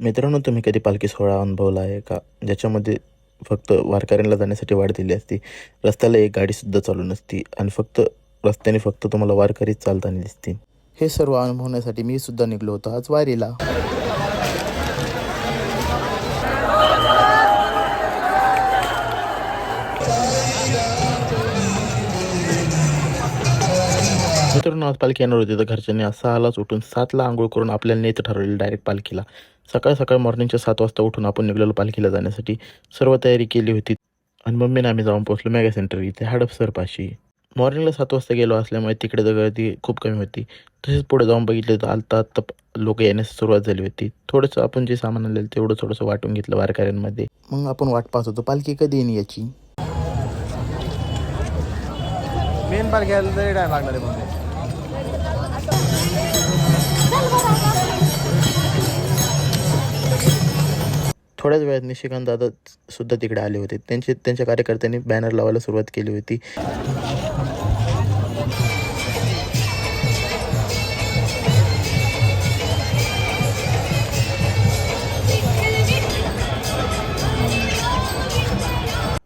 मित्रांनो तुम्ही कधी पालखी सोहळा अनुभवला आहे का? ज्याच्यामध्ये फक्त वारकऱ्यांना जाण्यासाठी वाढ दिली असती रस्त्याला एक गाडीसुद्धा चालू नसती आणि फक्त रस्त्याने फक्त तुम्हाला वारकरीच चालताना दिसतील. हे सर्व अनुभवण्यासाठी मी सुद्धा निघलो होतो आज वारीला. मित्रांनो आज पालखी येणार होती. तर घरच्यांनी सहालाच उठून सातला आंघोळ करून आपल्याला नेत ठरवलेलं डायरेक्ट पालखीला. सकाळ सकाळ मॉर्निंगच्या सात वाजता उठून आपण निघलेलो पालखीला जाण्यासाठी. सर्व तयारी केली होती. आणि मम्मीने आम्ही जाऊन पोहोचलो मेगा सेंटर इथे हडपसरपाशी मॉर्निंगला सात वाजता गेलो असल्यामुळे तिकडे तर गर्दी खूप कमी होती. तसेच पुढे जाऊन बघितले तर आलता आत्ता लोक येण्यास सुरुवात झाली होती. थोडंसं आपण जे सामान आणलेलं तेवढं थोडंसं वाटून घेतलं वारकऱ्यांमध्ये. मग आपण वाट पाहत होतो पालखी कधी येईन याची? मेन तरी टाइम लागणार आहे थोड्याच वेळात निशिकांत दादा सुद्धा तिकडे आले होते. त्यांचे त्यांच्या कार्यकर्त्यांनी बॅनर लावायला सुरुवात केली होती.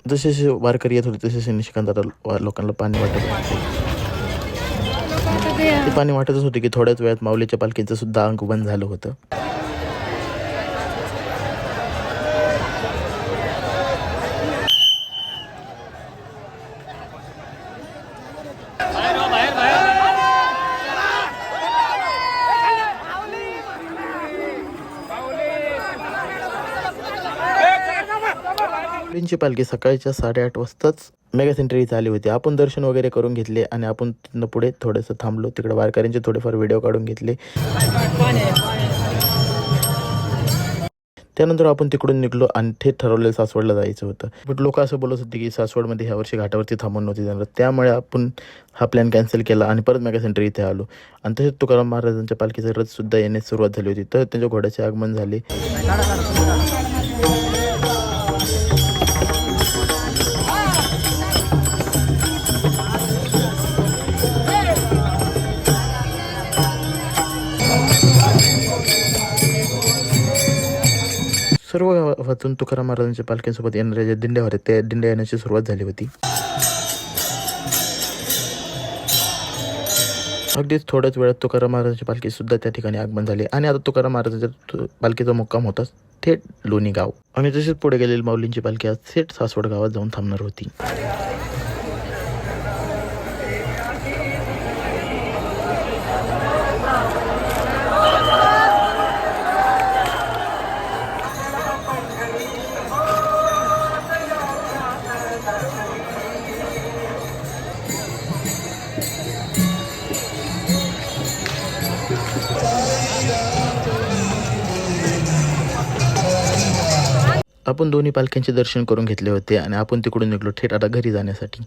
जसे जसे वारकरी येत होते तसे तसे निशिकांत दादा लोकांना पाणी वाटत होते. ते पाणी वाटतच होते की थोड्याच वेळात माऊलीच्या पालखीचं सुद्धा अंग बंद झालं होतं. माऊलींची पालखी सकाळच्या साडेआठ वाजताच मेगा सेंटरी इथे आली होती. आपण दर्शन वगैरे करून घेतले आणि आपण तिथनं पुढे थोडंसं थांबलो. तिकडे वारकऱ्यांचे थोडेफार व्हिडिओ काढून घेतले. त्यानंतर आपण तिकडून निघलो आणि थेट ठरवलेलं सासवडला जायचं होतं. बट लोक असं बोलत होते की सासवडमध्ये ह्या वर्षी घाटावरती थांबून नव्हती जाणार. त्यामुळे आपण हा प्लॅन कॅन्सल केला आणि परत मेगा सेंटर इथे आलो. आणि तसेच तुकाराम महाराजांच्या पालखीचा रथसुद्धा येण्यास सुरुवात झाली होती. तर त्यांच्या घोड्याचे आगमन झाले. सर्व गावातून तुकाराम महाराजांच्या पालखीसोबत येणाऱ्या ज्या दिंड्या होत्या त्या दिंड्या येण्याची सुरुवात झाली होती. अगदीच थोड्याच वेळात तुकाराम महाराजांची पालखी सुद्धा त्या ठिकाणी आगमन झाले आणि आता तुकाराम महाराजांच्या पालखीचा मुक्काम होता थेट लोणी गाव. आणि तसेच पुढे गेलेली माऊलींची पालखी आज थेट सासवड गावात जाऊन थांबणार होती. आपण दोन्ही पालख्यांचे दर्शन करून घेतले होते आणि आपण तिकडून निघलो थेट आता घरी जाण्यासाठी.